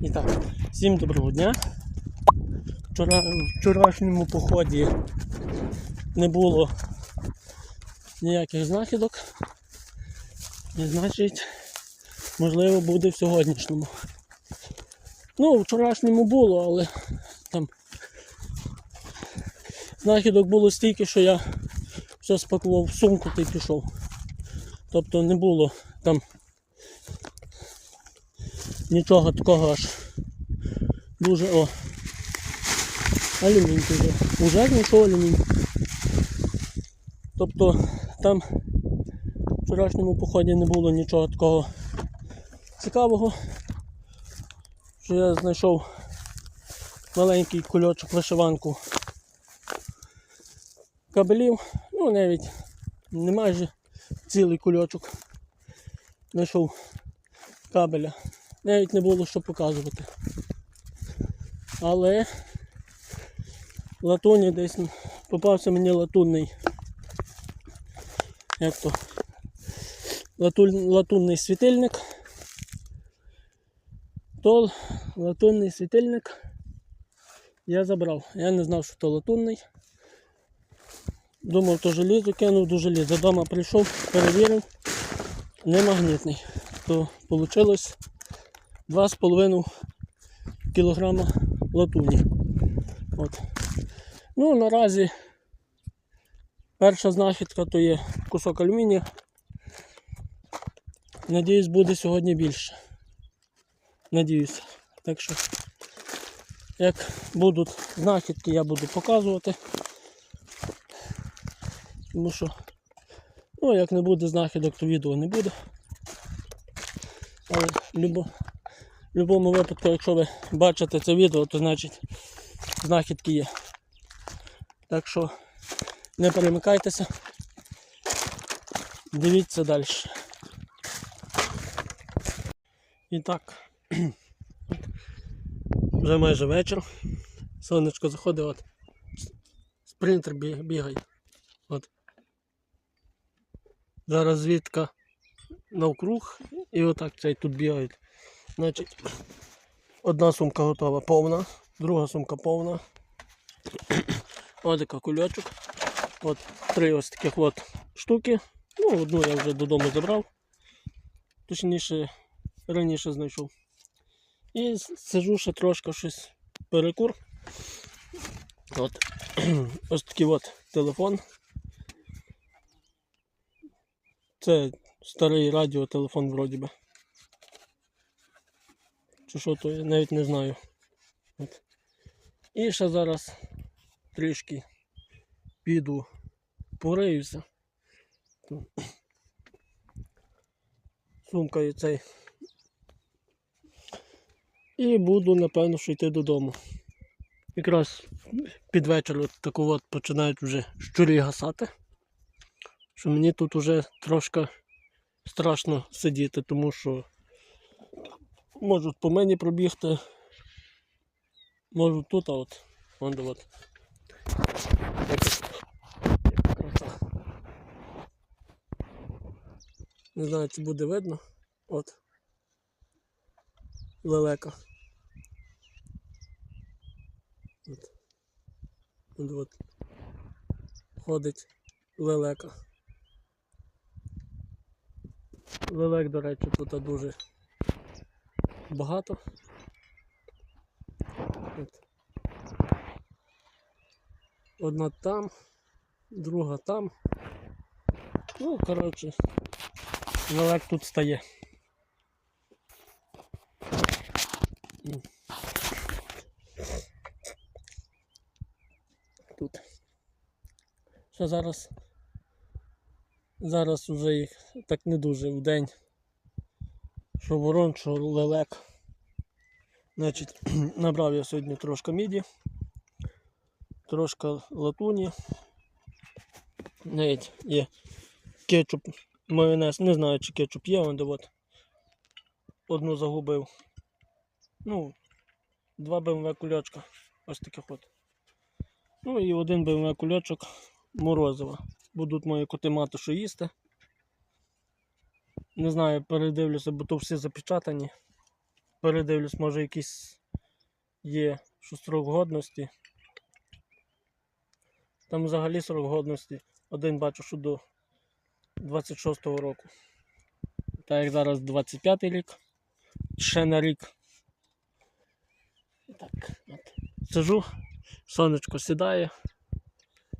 І так, всім доброго дня. Вчора, в вчорашньому поході не було ніяких знахідок. І значить, можливо, буде в сьогоднішньому. Ну, вчорашньому було, але там знахідок було стільки, що я все спакував в сумку та й пішов. Тобто не було там нічого такого аж дуже о. Алюмінь вже. Уже знайшов алюмінь. Тобто там в вчорашньому поході не було нічого такого цікавого. Що я знайшов маленький кульочок вишиванку кабелів, ну навіть не майже цілий кульочок знайшов кабеля. Навіть не було що показувати. Але латуні десь попався мені латунний. Як то? Латун, латунний світильник. То латунний світильник я забрав. Я не знав, що то латунний. Думав, то желізо кинув до желіза. Дома прийшов, перевірив, не магнітний. То вийшло 2,5 кілограма латуні. От. Ну, наразі перша знахідка то є кусок алюмінія. Надіюсь, буде сьогодні більше. Надіюся. Так що, як будуть знахідки, я буду показувати. Тому що, ну, як не буде знахідок, то відео не буде. Але любо, в будь-якому випадку, якщо ви бачите це відео, то значить знахідки є. Так що не перемикайтеся. Дивіться далі. І так, вже майже вечір. Сонечко заходить, от. Спринтер бігає. От. Зараз звідка навкруг і отак цей тут бігають. Значить, одна сумка готова повна, друга сумка повна. Ось така кульочок. От три ось таких от штуки. Ну, одну я вже додому забрав. Точніше, раніше знайшов. І сижу ще трошки щось перекур. От. Ось такий от телефон. Це старий радіотелефон вроді би. Чи що то я навіть не знаю. От. І ще зараз трішки піду пориюся. І цей. І буду, напевно, що йти додому. Якраз під вечір от таку от починають вже щурі гасати. Що мені тут уже трошки страшно сидіти, тому що можуть по мені пробігти. Можуть тут, а от. Вон де от. Не знаю, чи буде видно. От. Лелека. От. От, от. Ходить лелека. Лелек, до речі, тут дуже багато. От. Одна там, друга там. Ну, коротше, лелек тут стає. Тут. Що зараз? Зараз вже їх так не дуже в день. Що ворон, що лелек. Значить, набрав я сьогодні трошки міді, трошки латуні. Навіть є кетчуп, майонез, не знаю, чи кетчуп є, де от одну загубив. Ну, два БМВ кульочка. Ось таких от. Ну і один БМВ кульочок морозива. Будуть мої коти мати що їсти. Не знаю, передивлюся, бо то всі запечатані. Передивлюсь, може якийсь є що срок годності. Там взагалі срок годності. Один бачу, що до 26-го року. Так як зараз 25-й рік. Ще на рік. Так, от. Сижу, сонечко сідає.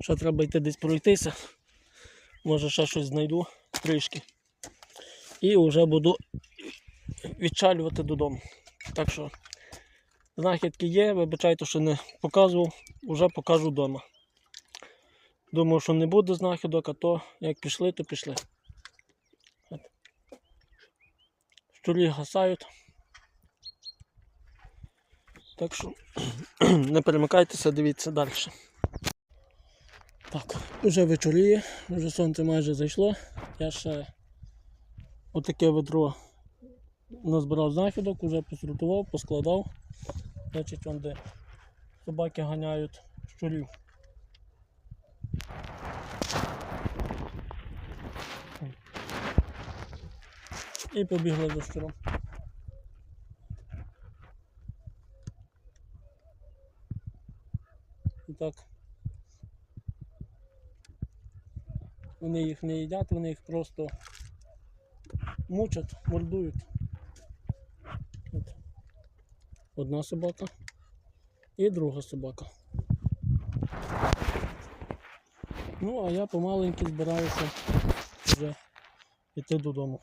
Ще треба йти десь пройтися. Може ще щось знайду трішки. І вже буду відчалювати додому. Так що знахідки є, вибачайте, що не показував, вже покажу вдома. Думав, що не буде знахідок, а то як пішли, то пішли. Щурі гасають. Так що не перемикайтеся, дивіться далі. Так, вже вечоріє, вже сонце майже зайшло. Я ще отаке ведро назбирав знахідок, вже посортував, поскладав. Значить, вон де собаки ганяють щурів. І побігли за щуром. І так. Вони їх не їдять, вони їх просто мучать, мордують. От. Одна собака і друга собака. Ну, а я помаленьки збираюся вже йти додому.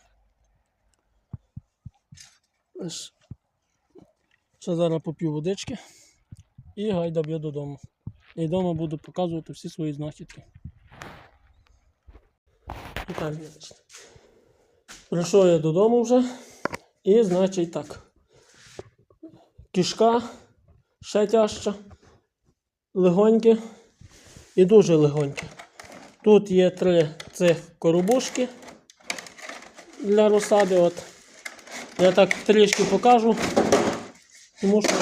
Ще зараз поп'ю водички і гайда б'ю додому. І вдома буду показувати всі свої знахідки. І так, значить. Прийшов я додому вже. І, значить, так. Кішка ще тяжча, легоньке і дуже легоньке. Тут є три цих коробушки для розсади. От. Я так трішки покажу. Тому що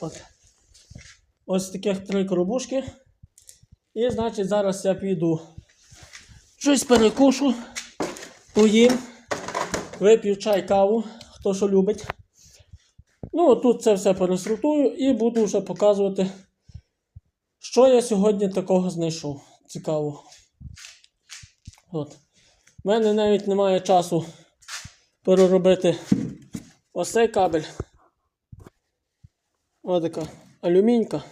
от. ось таких три коробушки. І значить зараз я піду щось перекушу, поїм, вип'ю чай, каву, хто що любить. Ну, тут це все пересортую і буду вже показувати, що я сьогодні такого знайшов. Цікавого. От. У мене навіть немає часу переробити ось цей кабель. Ось така алюмінька.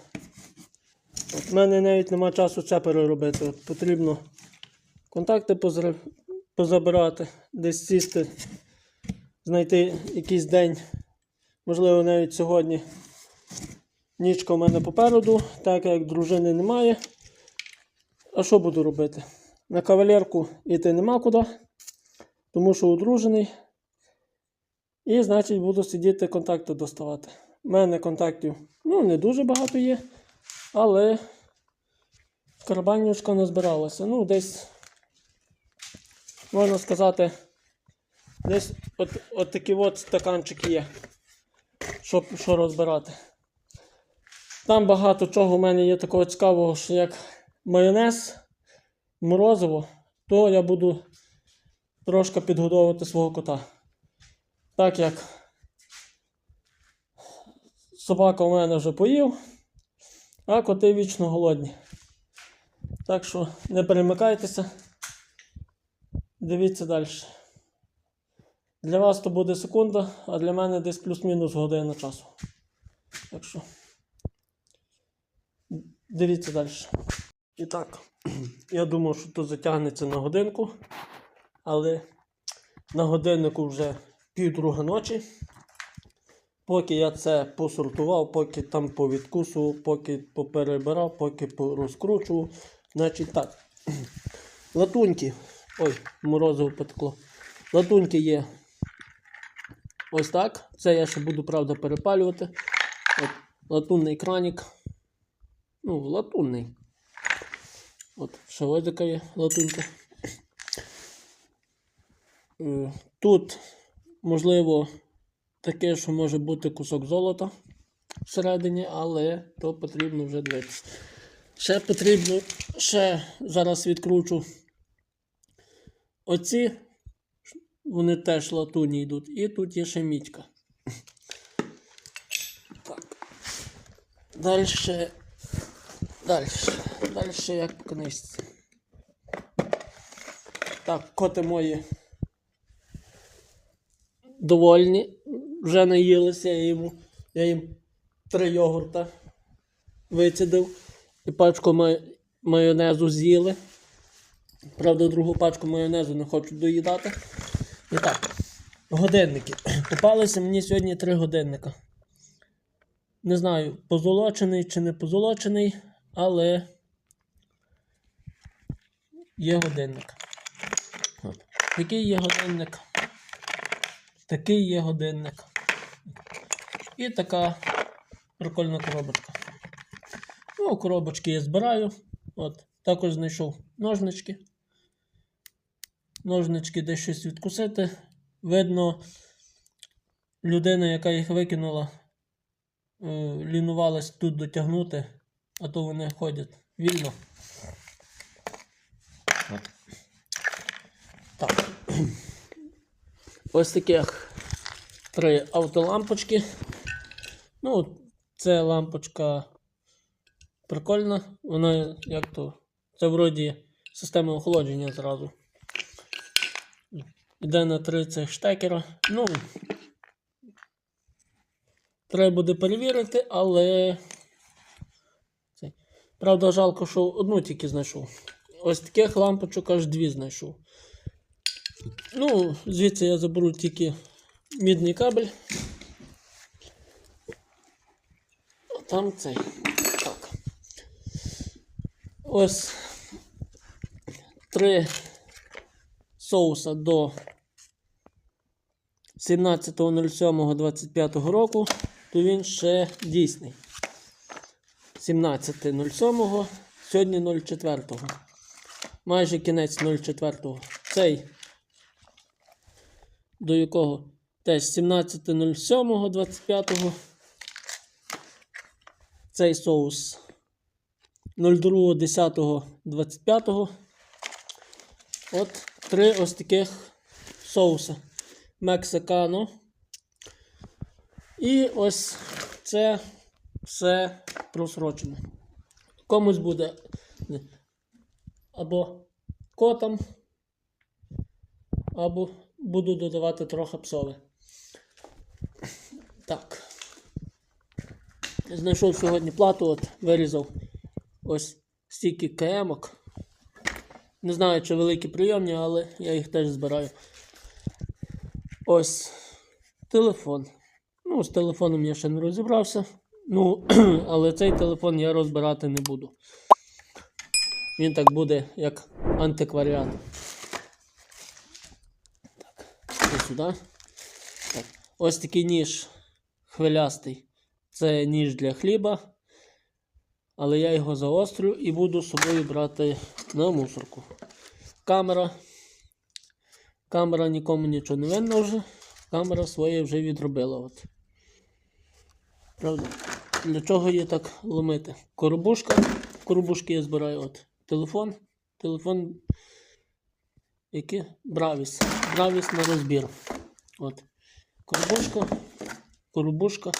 От, в мене навіть немає часу це переробити. От, потрібно контакти позабирати, десь сісти, знайти якийсь день, можливо, навіть сьогодні. Нічка в мене попереду, так як дружини немає. А що буду робити? На кавалерку йти нема куди, тому що одружений. І, значить, буду сидіти контакти доставати. У мене контактів ну, не дуже багато є, але карабанюшка назбиралася. Ну, десь, можна сказати, десь от, от такі от стаканчики є, щоб що розбирати. Там багато чого в мене є такого цікавого, що як майонез, морозиво, то я буду трошки підгодовувати свого кота. Так як собака у мене вже поїв, а коти вічно голодні. Так що не перемикайтеся, дивіться далі. Для вас то буде секунда, а для мене десь плюс-мінус година часу. Так що дивіться далі. І так, я думав, що то затягнеться на годинку, але на годиннику вже півдруга ночі. Поки я це посортував, поки там повідкусував, поки поперебирав, поки порозкручував. Значить так. Латуньки. Ой, морозиво потекло. Латуньки є ось так. Це я ще буду, правда, перепалювати. От, латунний кранік. Ну, латунний. От, ще ось така є латунька. Е, Тут, можливо, таке, що може бути кусок золота всередині, але то потрібно вже дивитися. Ще потрібно, ще зараз відкручу оці, вони теж латуні йдуть. І тут є ще мідька. Дальше. Дальше. Дальше як по книжці. Так, коти мої довольні. Вже наїлися, я їм, я їм три йогурта вицідив і пачку май- майонезу з'їли. Правда, другу пачку майонезу не хочуть доїдати. І так, годинники. Попалися мені сьогодні три годинника. Не знаю, позолочений чи не позолочений, але є годинник. От. Який є годинник? Такий є годинник. І така прикольна коробочка. Ну, коробочки я збираю. От. Також знайшов ножнички. Ножнички десь щось відкусити. Видно, людина, яка їх викинула, е, лінувалась тут дотягнути, а то вони ходять вільно. Так. Ось таких три автолампочки. Ну, це лампочка прикольна. Вона як то. Це вроді система охолодження зразу. Іде на три цих штекера. Ну, треба буде перевірити, але. Правда, жалко, що одну тільки знайшов. Ось таких лампочок аж дві знайшов. Ну, звідси я заберу тільки мідний кабель. А Там цей. Так. Ось три соуса до 17.07.25 року, то він ще дійсний. 17.07, сьогодні 04. Майже кінець 04. Цей, до якого теж 17.07.25. Цей соус 02.10.25. От три ось таких соуса. Мексикано. І ось це все просрочено. Комусь буде або котам, або буду додавати трохи псови. Так. Знайшов сьогодні плату, от вирізав ось стільки КМок. Не знаю, чи великі прийомні, але я їх теж збираю. Ось телефон. Ну, з телефоном я ще не розібрався. Ну, але цей телефон я розбирати не буду. Він так буде як антикваріат. Так, ось сюди. Так. Ось такий ніж хвилястий. Це ніж для хліба. Але я його заострю і буду з собою брати на мусорку. Камера. Камера нікому нічого не видно вже. Камера своє вже відробила. От. Правда? Для чого її так ломити? Коробушка. Коробушки я збираю от телефон. Телефон. Який? Бравіс. Бравіс на розбір. От. Коробушка. Коробушка.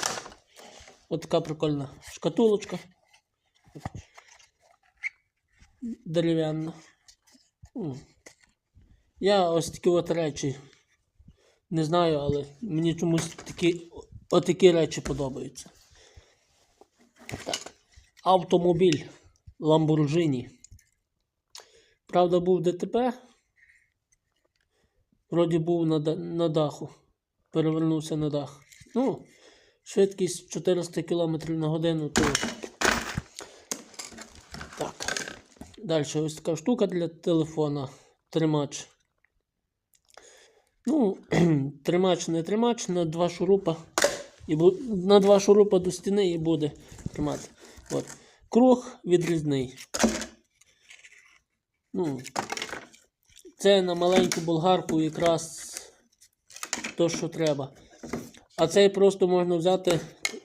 От прикольна шкатулочка. Дерев'яна. Я ось такі от речі не знаю, але мені чомусь такі, отакі речі подобаються. Так. Автомобіль Lamborghini. Правда, був ДТП. Вроді був на, на даху. Перевернувся на дах. Ну, швидкість 400 км на годину. То... Так. Далі ось така штука для телефона. Тримач. Ну, тримач не тримач, на два шурупа. І. На два шурупа до стіни і буде тримати. От. Круг відрізний. Ну, це на маленьку болгарку якраз то, що треба. А цей просто можна взяти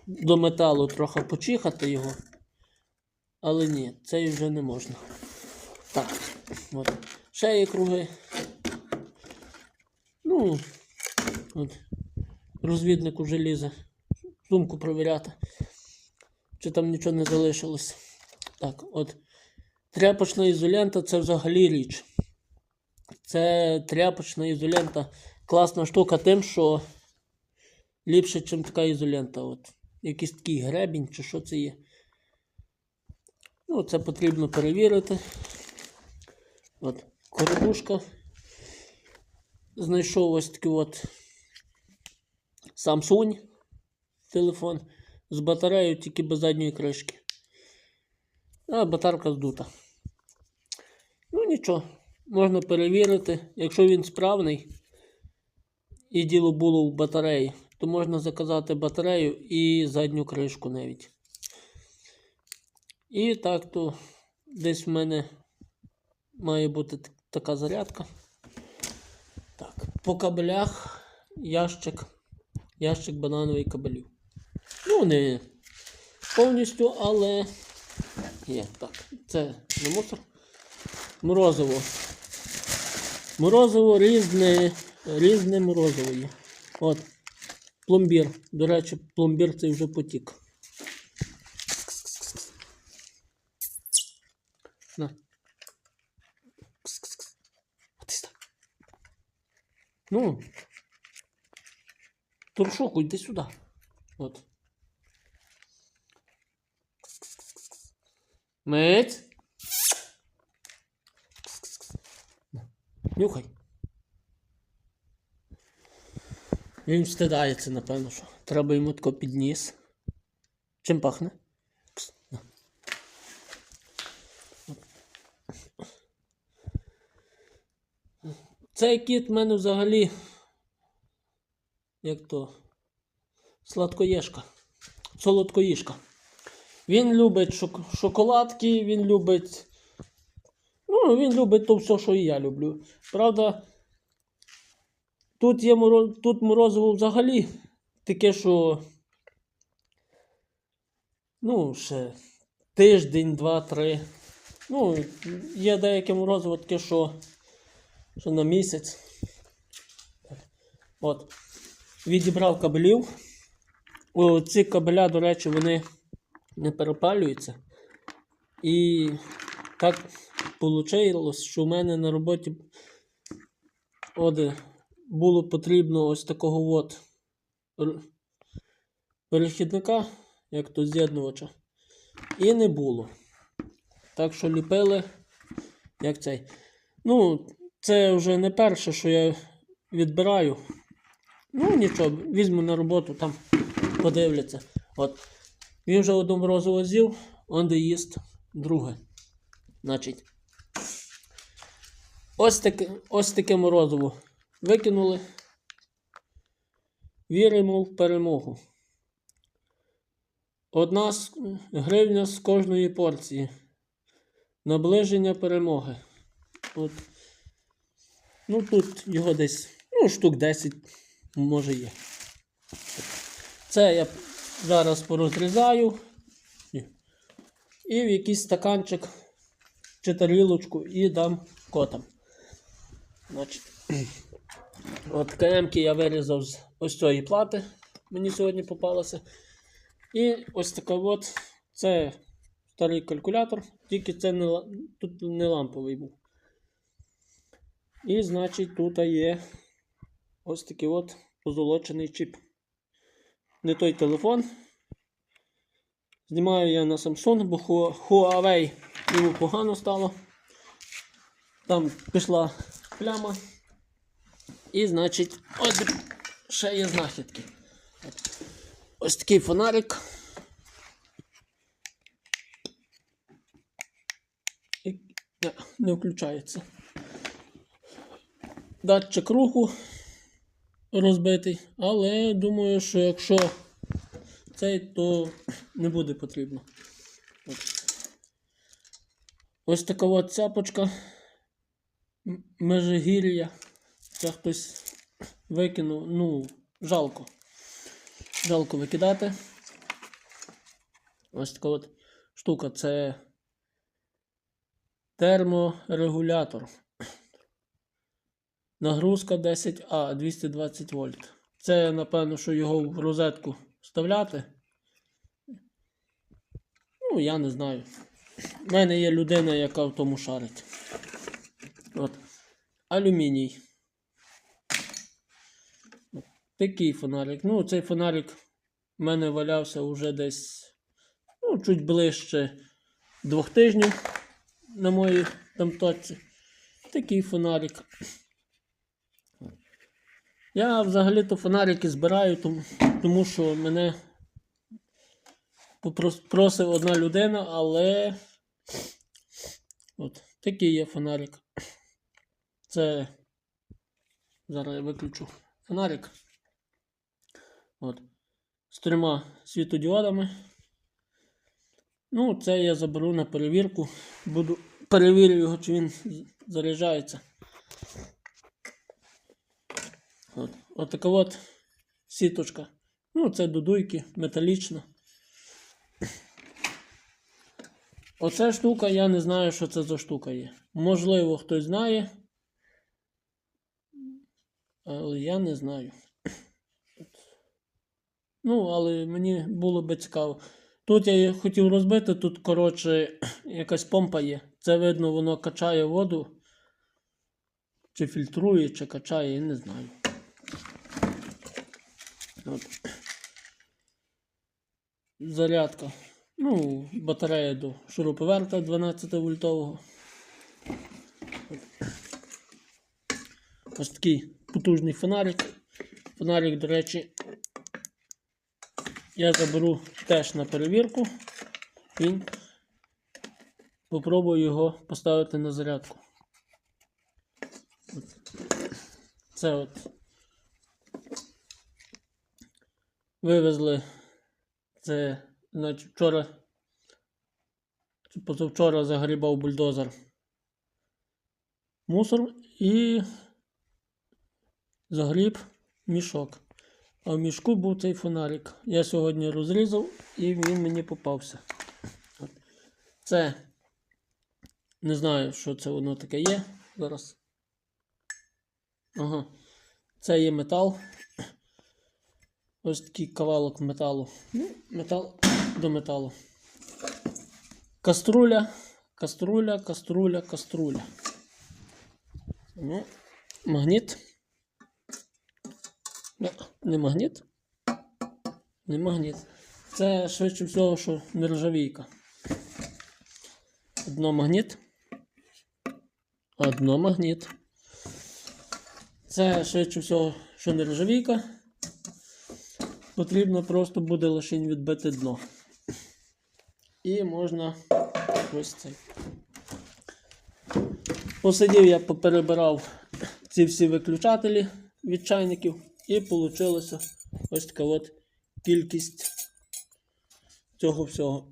до металу, трохи почихати його. Але ні, цей вже не можна. Так, от. Є круги. Ну, от. Розвідник уже лізе. Сумку провіряти. Чи там нічого не залишилось. Так, от. Тряпочна ізолента це взагалі річ. Це тряпочна ізолента. Класна штука тим, що ліпше, ніж така ізолента. От. Якийсь такий гребінь чи що це є. Ну, це потрібно перевірити. От, коробушка. Знайшов ось такий от Samsung телефон з батареєю тільки без задньої кришки. А батарка здута. Ну нічого, можна перевірити. Якщо він справний і діло було в батареї, то можна заказати батарею і задню кришку навіть. І так то десь в мене має бути така зарядка. Так, по кабелях ящик, ящик банановий кабелів. Ну, не повністю, але є. Так, це не мусор. Морозиво. Морозиво різне, різне морозиво є. От, пломбір. До речі, пломбір цей вже потік. На. Кс-кс-кс. От і так. Ну. Туршоку, йди сюди. От. Мить. Нюхай. Він встидається, напевно, що. Треба йому тако підніс. Чим пахне? Цей кіт в мене взагалі. Як то? Сладкоєшка. Солодкоїжка. Він любить шок- шоколадки, він любить. Ну, він любить то все, що і я люблю. Правда, тут є моро... тут морозиво взагалі таке, що. Ну, ще тиждень, два, три. Ну, є деяке морозиво таке, що, що на місяць. От. Відібрав кабелів. О, ці кабеля, до речі, вони не перепалюються. І так вийшло, що в мене на роботі от, було потрібно ось такого от перехідника, як то з'єднувача. І не було. Так що ліпили, як цей. Ну, це вже не перше, що я відбираю. Ну, нічого, візьму на роботу, там подивляться. От. Він вже одну морозиво з'їв, он де їсть друге. Значить. Ось таке, ось таке морозиво. Викинули. Віримо в перемогу. Одна з- гривня з кожної порції. Наближення перемоги. От. Ну тут його десь, ну, штук 10, може є. Це я зараз порозрізаю. І в якийсь стаканчик чи тарілочку і дам котам. Значить, от КМки я вирізав з ось цієї плати. Мені сьогодні попалося. І ось така от. Це старий калькулятор, тільки це не, тут не ламповий був. І, значить, тут є ось такий от позолочений чіп. Не той телефон. Знімаю я на Samsung, бо Huawei йому погано стало. Там пішла пляма. І, значить, ось ще є знахідки. Ось такий фонарик. І... Не, не включається. Датчик руху розбитий, але думаю, що якщо цей, то не буде потрібно. Ось така от цяпочка Межигір'я. Це хтось викинув. Ну, жалко. Жалко викидати. Ось така от штука. Це терморегулятор. Нагрузка 10А 220 вольт. Це, напевно, що його в розетку вставляти. Ну, я не знаю. У мене є людина, яка в тому шарить. От. Алюміній. От. Такий фонарик. Ну, цей фонарик в мене валявся вже десь ну, чуть ближче двох тижнів на моїй там точці. Такий фонарик. Я взагалі-то фонарики збираю, тому, що мене попрос- просив одна людина, але от такий є фонарик. Це зараз я виключу фонарик. От. З трьома світодіодами. Ну, це я заберу на перевірку. Буду перевірю його, чи він заряджається. От, от така от сіточка. Ну, це додуйки, металічна. Оця штука, я не знаю, що це за штука є. Можливо, хтось знає. Але я не знаю. Ну, але мені було би цікаво. Тут я хотів розбити, тут, коротше, якась помпа є. Це видно, воно качає воду. Чи фільтрує, чи качає, я не знаю. От. Зарядка. Ну, батарея до шуруповерта 12 вольтового. Ось такий потужний фонарик. Фонарик, до речі, я заберу теж на перевірку. І попробую його поставити на зарядку. Це от. Вивезли це, значить, вчора позавчора загрібав бульдозер мусор і загріб мішок. А в мішку був цей фонарик. Я сьогодні розрізав і він мені попався. Це не знаю, що це воно таке є. Зараз. Ага. Це є метал. Ось такий кавалок металу. Ну, метал до металу. Каструля, каструля, каструля, каструля. Ну, магніт. Не, не магніт. Не магніт. Це швидше всього, що нержавійка. Одно магніт. Одно магніт. Це швидше всього, що нержавійка. Потрібно просто буде лише відбити дно. І можна ось цей. Посидів я поперебирав ці всі виключателі від чайників, і вийшло ось така от кількість цього всього.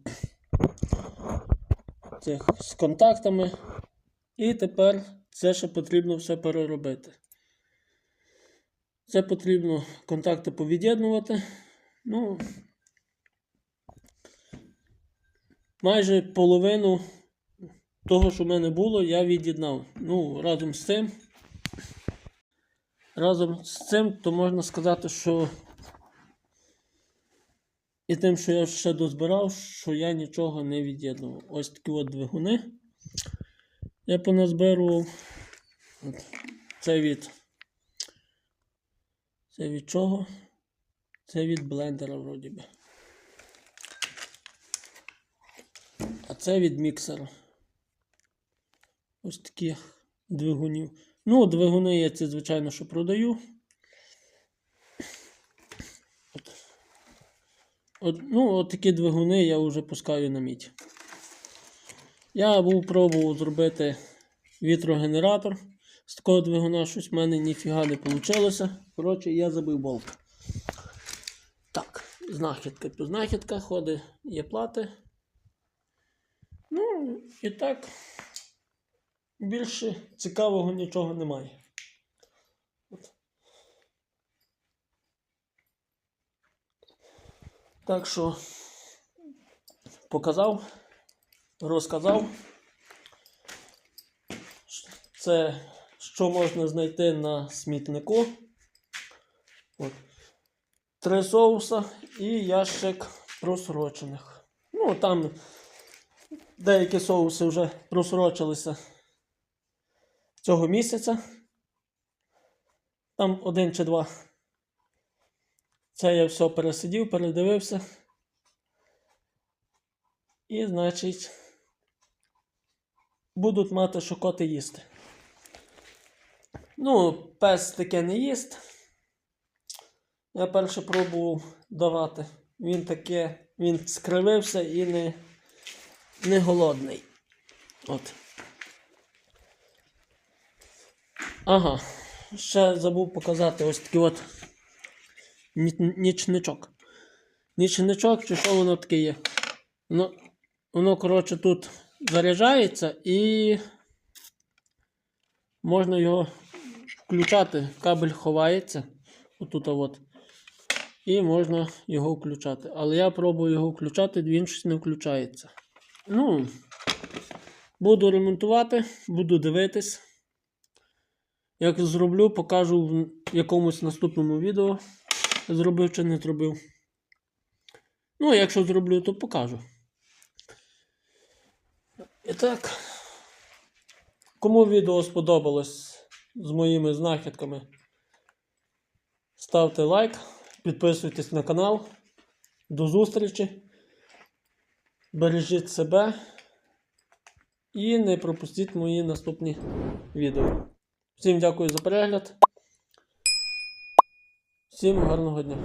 Цих з контактами. І тепер це ще потрібно все переробити. Це потрібно контакти повід'єднувати. Ну, майже половину того, що в мене було, я від'єднав. Ну, разом з цим. Разом з цим, то можна сказати, що і тим, що я ще дозбирав, що я нічого не від'єднував. Ось такі от двигуни. Я поназбирував. Це від. Це від чого? Це від блендера, вроді би. А це від міксера. Ось таких двигунів. Ну, двигуни я ці, звичайно, що продаю. От. От, ну, от такі двигуни я вже пускаю на мідь. Я був пробував зробити вітрогенератор. З такого двигуна щось в мене ніфіга не вийшло. Коротше, я забив болт. Так, знахідка по знахідка, ходить, є плати. Ну, і так, більше цікавого нічого немає. Так що показав, розказав. Це що можна знайти на смітнику. От. Три соуса і ящик просрочених. Ну, там Деякі соуси вже просрочилися цього місяця. Там один чи два. Це я все пересидів, передивився. І, значить, будуть мати що коти їсти. Ну, пес таке не їсть. Я перше пробував давати. Він таке, він скривився і не, не голодний. От. Ага. Ще забув показати ось такий от нічничок. Нічничок, чи що воно таке є? Воно, воно, коротше, тут заряджається і можна його включати. Кабель ховається. Отут от. І можна його включати. Але я пробую його включати, він щось не включається. Ну, буду ремонтувати, буду дивитись. Як зроблю, покажу в якомусь наступному відео. Зробив чи не зробив. Ну, якщо зроблю, то покажу. І так. Кому відео сподобалось з моїми знахідками, ставте лайк, підписуйтесь на канал. До зустрічі. Бережіть себе і не пропустіть мої наступні відео. Всім дякую за перегляд. Всім гарного дня.